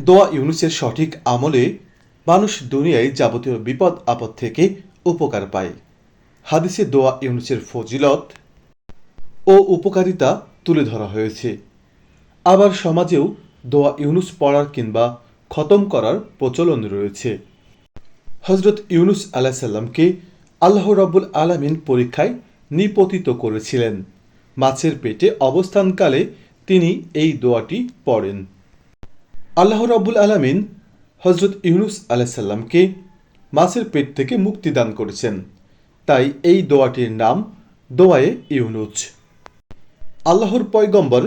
দোয়া ইউনুসের সঠিক আমলে মানুষ দুনিয়ায় যাবতীয় বিপদ, আপদ থেকে উপকার পায়। হাদিসে দোয়া ইউনুসের ফজিলত ও উপকারিতা তুলে ধরা হয়েছে। আবার সমাজেও দোয়া ইউনুস পড়ার কিংবা খতম করার প্রচলন রয়েছে। হজরত ইউনুস আলাহ সাল্লামকে আল্লাহ রাব্বুল আলামিন পরীক্ষায় নিপতিত করেছিলেন। মাছের পেটে অবস্থানকালে তিনি এই দোয়াটি পড়েন। আল্লাহ রাব্বুল আলামিন হজরত ইউনুস আলাহ সাল্লামকে মাছের পেট থেকে মুক্তি দান করেছেন। তাই এই দোয়াটির নাম দোয়ায়ে ইউনুস। আল্লাহর পয়গম্বর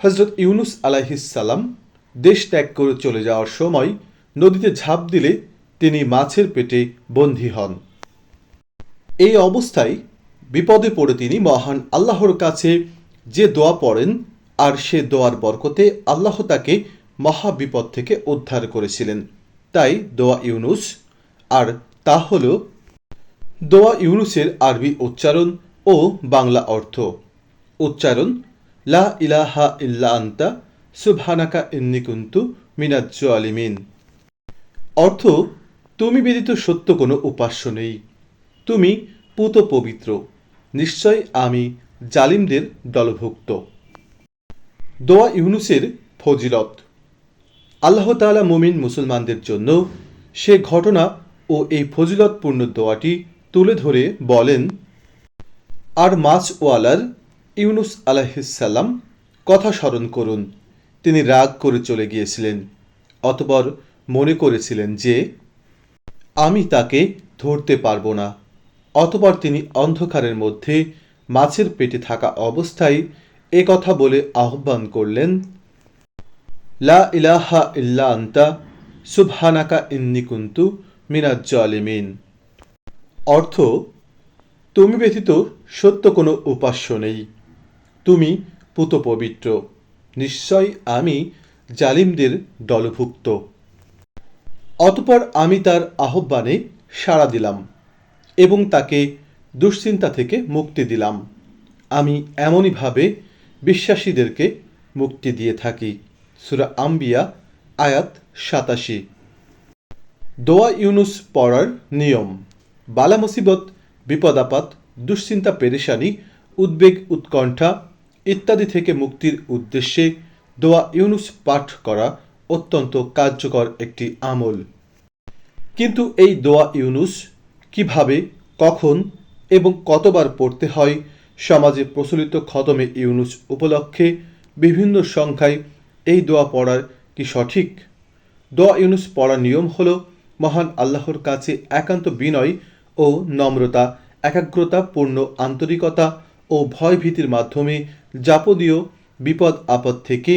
হজরত ইউনুস আলাইহিসাল্লাম দেশ ত্যাগ করে চলে যাওয়ার সময় নদীতে ঝাঁপ দিলে তিনি মাছের পেটে বন্দী হন। এই অবস্থায় বিপদে পড়ে তিনি মহান আল্লাহর কাছে যে দোয়া পড়েন, আর সে দোয়ার বরকতে আল্লাহ তাকে মহা বিপদ থেকে উদ্ধার করেছিলেন। তাই দোয়া ইউনুস, আর তা হল দোয়া ইউনুসের আরবি উচ্চারণ ও বাংলা অর্থ। উচ্চারণ, লা ইলাহা ইল্লা আন্তা, সুবহানাকা ইন্নি কুন্তু মিনাজ আলিমিন অর্থ, তুমি ব্যতীত সত্য কোনো উপাস্য নেই। তুমি পুত পবিত্র। নিশ্চয় আমি জালিমদের দলভুক্ত। দোয়া ইউনুসের ফজিলত আল্লাহ তাআলা মুমিন মুসলমানদের জন্য সে ঘটনা ও এই ফজিলতপূর্ণ দোয়াটি তুলে ধরে বলেন, আর মাছ ওয়ালার ইউনুস আলাহিসাল্লাম কথা স্মরণ করুন। তিনি রাগ করে চলে গিয়েছিলেন, অতপর মনে করেছিলেন যে, আমি তাকে ধরতে পারব না। অতপর তিনি অন্ধকারের মধ্যে মাছের পেটে থাকা অবস্থায় এ কথা বলে আহ্বান করলেন লা ইলাহা ইল্লা আন্তা সুবহানাকা ইন্নি কুন্তু মিনাজ জালিমিন। অর্থ, তুমি ব্যতীত সত্য কোনো উপাস্য নেই। তুমি পুত পবিত্র নিশ্চয় আমি জালিমদের দলভুক্ত। অতপর আমি তার আহ্বানে সাড়া দিলাম এবং তাকে দুশ্চিন্তা থেকে মুক্তি দিলাম। আমি এমনইভাবে বিশ্বাসীদেরকে মুক্তি দিয়ে থাকি। সুরা আম্বিয়া, আয়াত সাতাশি। দোয়া ইউনুস পড়ার নিয়ম। বালা মুসিবত বিপদ আপদ দুশ্চিন্তা, পেরেশানি, উদ্বেগ, উৎকণ্ঠা ইত্যাদি থেকে মুক্তির উদ্দেশ্যে দোয়া ইউনুস পাঠ করা অত্যন্ত কার্যকর একটি আমল। কিন্তু এই দোয়া ইউনুস কীভাবে, কখন এবং কতবার পড়তে হয় সমাজে প্রচলিত খতমে ইউনুস উপলক্ষে বিভিন্ন সংখ্যায় এই দোয়া পড়ার কি সঠিক? দোয়া ইউনুস পড়ার নিয়ম হলো মহান আল্লাহর কাছে একান্ত বিনয় ও নম্রতা, একাগ্রতা, পূর্ণ আন্তরিকতা ও ভয়ভীতির মাধ্যমে যাবতীয় বিপদ আপদ থেকে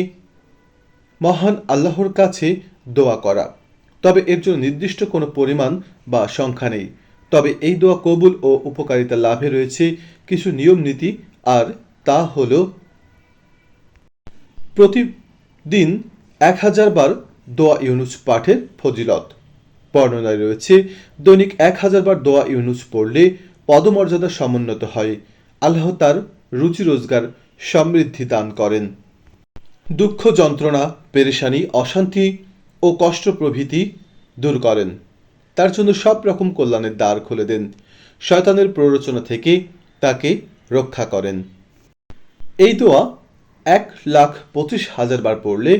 মহান আল্লাহর কাছে দোয়া করা। তবে এর জন্য নির্দিষ্ট কোনো পরিমাণ বা সংখ্যা নেই। তবে এই দোয়া কবুল ও উপকারিতা লাভে রয়েছে কিছু নিয়ম নীতি, আর তা হল প্রতিদিন এক হাজার বার দোয়া ইউনুস পাঠের ফজিলত। বর্ণনায় রয়েছে, দৈনিক এক হাজার বার দোয়া ইউনুস পড়লে পদমর্যাদা সমুন্নত হয়। আল্লাহ তার রুচি রোজগার সমৃদ্ধি দান করেন। দুঃখ যন্ত্রণা, পেরেশানি, অশান্তি ও কষ্ট প্রভৃতি দূর করেন। তার জন্য সব রকম কল্যাণের দ্বার খুলে দেন। শয়তানের প্ররোচনা থেকে তাকে রক্ষা করেন। এই দোয়া এক লাখ পঁচিশ হাজার বার পড়লে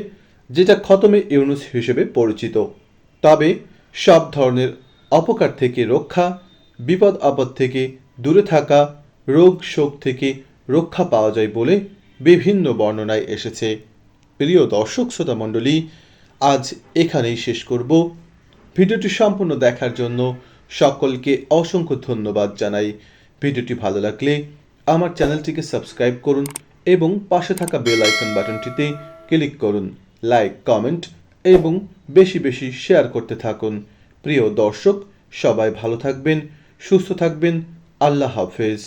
যেটা খতমে ইউনুস হিসেবে পরিচিত। তবে সব ধরনের অপকার থেকে রক্ষা, বিপদ আপদ থেকে দূরে থাকা, রোগ শোক থেকে রক্ষা পাওয়া যায় বলে বিভিন্ন বর্ণনায় এসেছে। প্রিয় দর্শক, শ্রোতা মণ্ডলী, আজ এখানেই শেষ করব। ভিডিওটি সম্পূর্ণ দেখার জন্য সকলকে অসংখ্য ধন্যবাদ জানাই। ভিডিওটি ভালো লাগলে আমার চ্যানেলটিকে সাবস্ক্রাইব করুন এবং পাশে থাকা বেল আইকন বাটনটিতে ক্লিক করুন, লাইক, কমেন্ট এবং বেশি বেশি শেয়ার করতে থাকুন। প্রিয় দর্শক, সবাই ভালো থাকবেন, সুস্থ থাকবেন, আল্লাহ হাফেজ।